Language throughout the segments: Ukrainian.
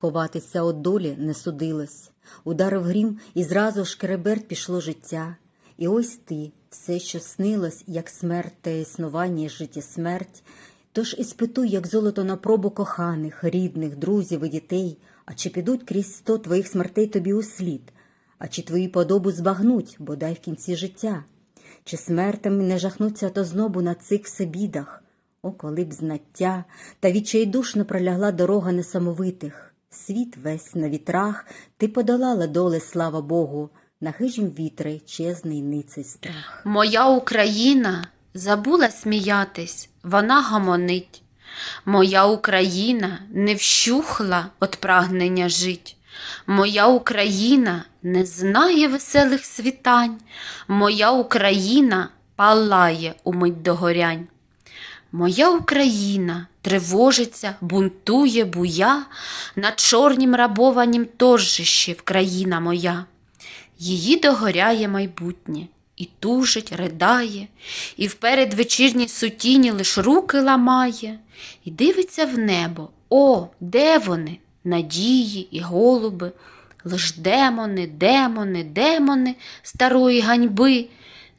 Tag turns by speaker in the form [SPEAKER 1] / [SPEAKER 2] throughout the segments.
[SPEAKER 1] Ховатися од долі не судилось. Ударив грім, і зразу ж кереберт пішло життя. І ось ти, все, що снилось, як смерть та існування, і життя смерть. Тож іспитуй, як золото на пробу коханих, рідних, друзів і дітей, а чи підуть крізь сто твоїх смертей тобі у слід, а чи твої подобу збагнуть, бодай в кінці життя, чи смертям не жахнуться то знобу на цих всебідах, о, коли б знаття, та відчайдушно пролягла дорога несамовитих, світ весь на вітрах, ти подолала доле, слава Богу, на хижім вітри чесний ниций страх.
[SPEAKER 2] Моя Україна забула сміятись, вона гамонить. Моя Україна не вщухла от прагнення жить. Моя Україна не знає веселих світань. Моя Україна палає у мить догорянь. Моя Україна тривожиться, бунтує буя, на чорнім рабованім торжищі в країна моя. Її догоряє майбутнє, і тужить, ридає, і в передвечірній сутіні лиш руки ламає, і дивиться в небо. О, де вони? Надії і голуби, лиш демони, демони, демони старої ганьби,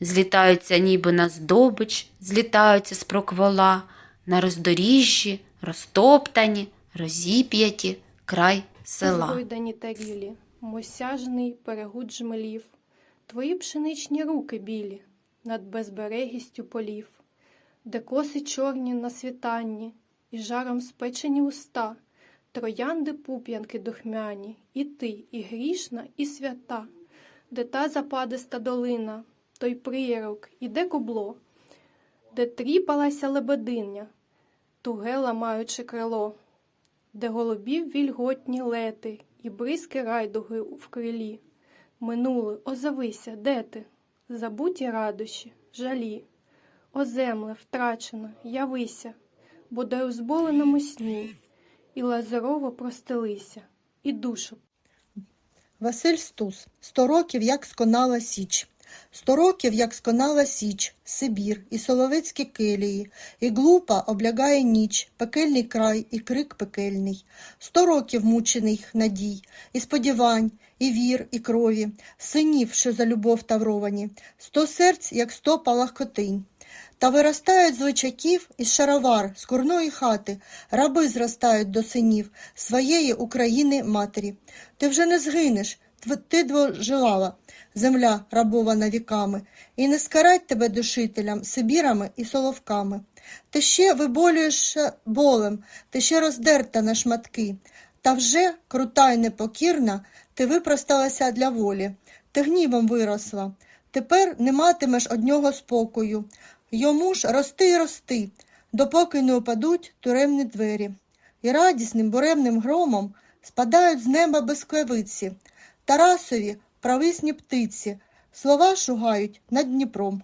[SPEAKER 2] злітаються ніби на здобич, злітаються з проквола, на роздоріжжі, розтоптані, розіп'яті, край села.
[SPEAKER 3] Згойдані тарілі, мосяжний перегуд жмелів, твої пшеничні руки білі над безберегістю полів, де коси чорні на світанні, і жаром спечені уста, троянди пуп'янки духмяні, і ти, і грішна, і свята, де та западиста долина, той приярок, і де кубло, де тріпалася лебединя, туге ламаючи крило де голубів вільготні лети і бризки райдуги в крилі. Минуле, озовися, де ти? Забуті радощі, жалі. О земле, втрачена, явися, бодай у зболеному сні, і лазерово простелися, і душу
[SPEAKER 4] Василь Стус. Сто років, як сконала Січ. Сто років, як сконала Січ, Сибір і соловецькі келії, і глупа облягає ніч, пекельний край і крик пекельний. Сто років мучених надій, і сподівань, і вір, і крові, синів, що за любов тавровані, сто серць, як сто палахкотинь. Та виростають з личаків із шаровар, з курної хати, раби зростають до синів своєї України матері. Ти вже не згинеш, ти двожилава, земля рабована віками, і не скарать тебе душителям, сибірами і соловками. Ти ще виболюєш болем, ти ще роздерта на шматки, та вже, крута й непокірна, ти випросталася для волі, ти гнівом виросла. Тепер не матимеш од нього спокою. Йому ж рости й рости, допоки не опадуть туремні двері. І радісним буремним громом спадають з неба безклявиці, Тарасові прависні птиці, слова шугають над Дніпром.